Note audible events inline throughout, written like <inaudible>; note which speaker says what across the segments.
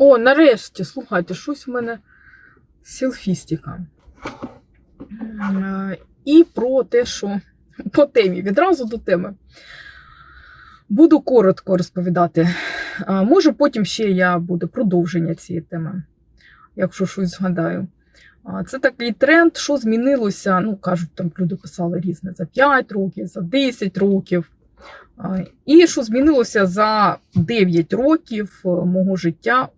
Speaker 1: О, нарешті, слухайте, щось в мене селфістика. Е, І про те, що по темі, відразу до теми. Буду коротко розповідати. Може, потім ще я буде продовження цієї теми, якщо щось згадаю. Це такий тренд, що змінилося. Ну, кажуть, там люди писали різне за 5 років, за 10 років. І що змінилося за 9 років е, мого життя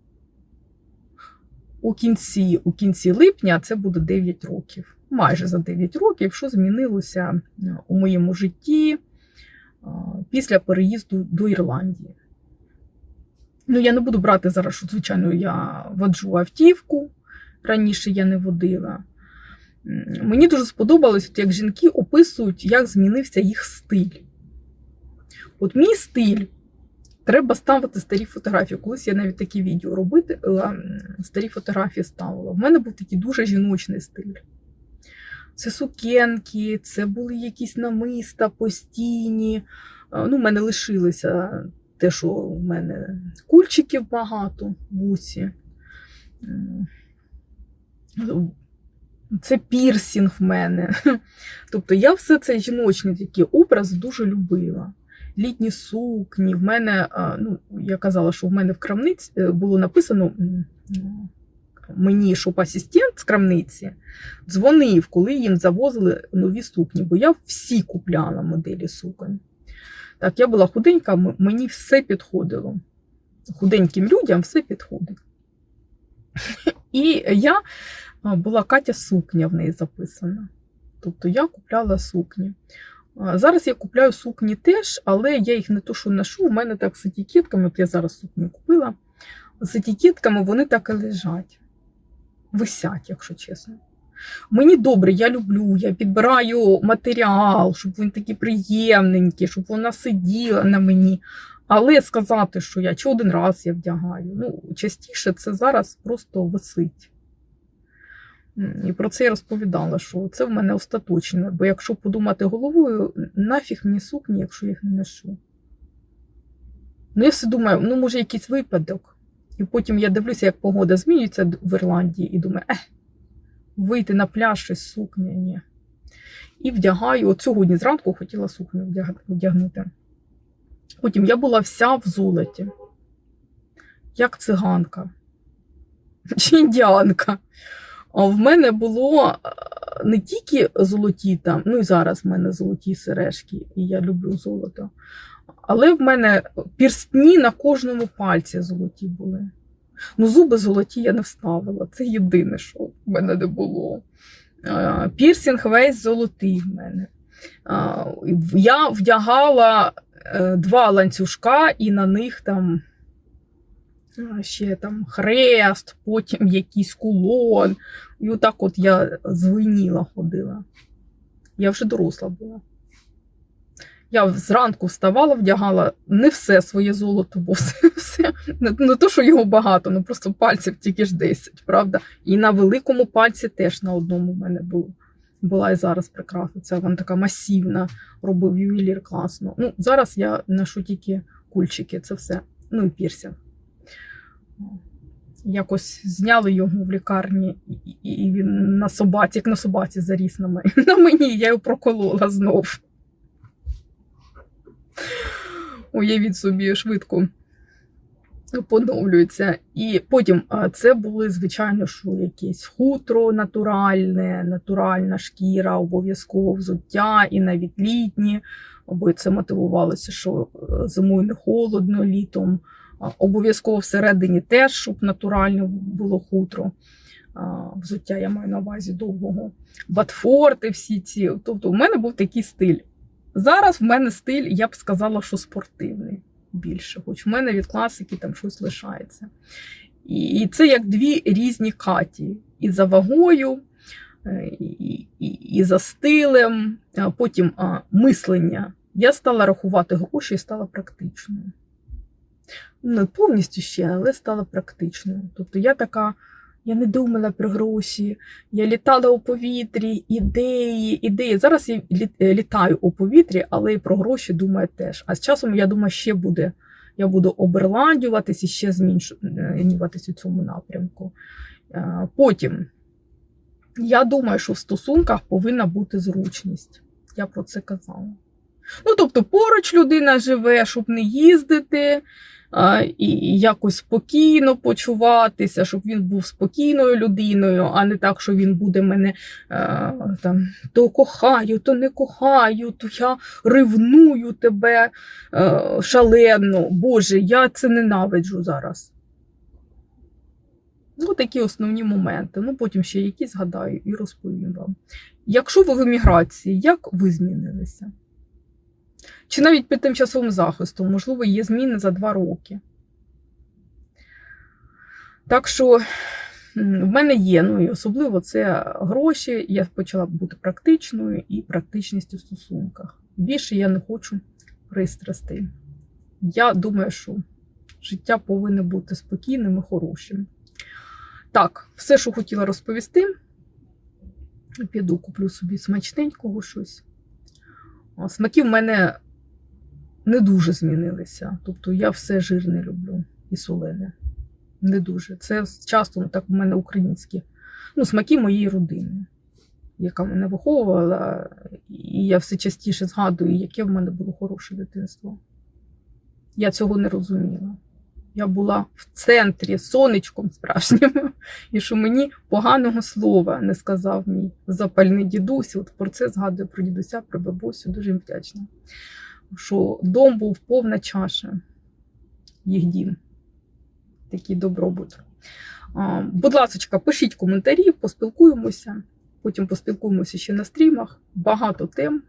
Speaker 1: у кінці, у кінці липня це буде 9 років. Майже за 9 років, що змінилося е, у моєму житті після переїзду до Ірландії. Ну, я не буду брати зараз, що, звичайно, я воджу автівку. Раніше я не водила. Мені дуже сподобалось, от як жінки описують, як змінився їх стиль. От мій стиль треба ставити старі фотографії. Колись я навіть такі відео робити, е, старі фотографії ставила. У мене був такий дуже жіночний стиль. Це сукенки, це були якісь намиста постійні. Е, Ну, в мене лишилося те, що у мене кульчиків багато в вусі. М, Це пірсінг в мене. <laughs> Тобто я все цей жіночний такий образ дуже любила. Літні сукні. В мене, ну, я казала, що в мене в крамниці е, було написано мені, щоб асистент з крамниці дзвонив, коли їм завозили нові сукні, бо я всі купляла моделі суконь. Так, я була худенька, мені все підходило. Худеньким людям все підходить. <laughs> І я була Катя сукня в неї записана. Тобто я купляла сукні. Зараз я купляю сукні теж, але я їх не то, що ношу. У мене так з етикетками, от я зараз сукню купила. З етикетками вони так і лежать. Висять, якщо чесно. Мені добре, я люблю, я підбираю матеріал, щоб він такий приємненький, щоб вона сиділа на мені. Але сказати, що я чи один раз я вдягаю, ну, частіше це зараз просто висить. І про це я розповідала, що це в мене остаточне. Бо якщо подумати головою, нафіг мені сукні, якщо їх не ношу. Ну, я все думаю, ну, може, якийсь випадок. І потім я дивлюся, як погода змінюється в Ірландії, і думаю, ех, вийти на пляж щось сукня, ні. І вдягаю. От сьогодні зранку хотіла сукню вдягнути. Потім я була вся в золоті, як циганка чи індіанка. В мене було е, не тільки золоті там, ну і зараз в мене золоті сережки, і я люблю золото. Але в мене пірстні на кожному пальці золоті були. Ну, зуби золоті я не вставила. Це єдине, що в мене не було. Е, Пірсінг весь золотий в мене. Я вдягала е, два ланцюжка, і на них там ще там хрест, потім якийсь кулон. І отак от я звеніла ходила. Я вже доросла була. Я зранку вставала, вдягала не все своє золото, бо все, все не, не то, що його багато, ну просто пальців тільки ж 10, правда? І на великому пальці теж на одному в мене було. Була і зараз прикраса. Це вона така масивна, робив ювелір класно. Ну, зараз я ношу тільки кульчики, це все. Ну і пірсінг. Якось зняли його в лікарні, і, він на собаці, як на собаці заріс на мені. <laughs> На мені я його проколола знов. Уявіть собі, швидко поновлюється. І потім це були, звичайно, що якесь хутро натуральне, натуральна шкіра, обов'язково взуття, і навіть літні, бо це мотивувалося, що е, зимою не холодно, літом. Обов'язково всередині теж, щоб натурально було хутро. Взуття я маю на увазі довгого. Батфорти всі ці. Тобто, у мене був такий стиль. Зараз в мене стиль, я б сказала, що спортивний більше, хоч в мене від класики там щось лишається. І, і це як дві різні каті. І за вагою, е, і, і, і за стилем, потім а, мислення. Я стала рахувати гроші і стала практичною. Не повністю ще, але стала практичною. Тобто я така. Я не думала про гроші, я літала у повітрі, ідеї, ідеї. Зараз я е, літаю у повітрі, але і про гроші думаю теж. А з часом, я думаю, ще буде я буду оберладюватись і ще змінюватись у цьому напрямку. Е, Потім, я думаю, що в стосунках повинна бути зручність. Я про це казала. Ну, тобто, поруч людина живе, щоб не їздити і якось спокійно почуватися, щоб він був спокійною людиною, а не так, що він буде мене а, там, то кохаю, то не кохаю, то я ревную тебе а, шалено. Боже, я це ненавиджу зараз. Ну, такі основні моменти. Ну, потім ще які згадаю і розповім вам. Якщо ви в еміграції, як ви змінилися? Чи навіть під тимчасовим захистом, можливо, є зміни за два роки. Так що в мене є, ну і особливо це гроші. Я почала бути практичною і практичність у стосунках. Більше я не хочу пристрастей. Я думаю, що життя повинно бути спокійним і хорошим. Так, все, що хотіла розповісти. Піду куплю собі смачненького щось. Смаки в мене не дуже змінилися. Тобто я все жирне люблю і солене. Не дуже. Це часто так в мене українські. Ну, смаки моєї родини, яка мене виховувала, і я все частіше згадую, яке в мене було хороше дитинство. Я цього не розуміла. Я була в центрі сонечком справжнім, і що мені поганого слова не сказав мій запальний дідусь. От про це згадую про дідуся, про бабусю, дуже їм вдячна. Що дом був повна чаша, їх дім. Такий добробут. А, Будь ласка, пишіть коментарі, поспілкуємося. Потім поспілкуємося ще на стрімах. Багато тем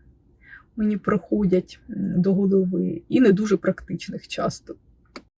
Speaker 1: мені приходять до голови і не дуже практичних часто.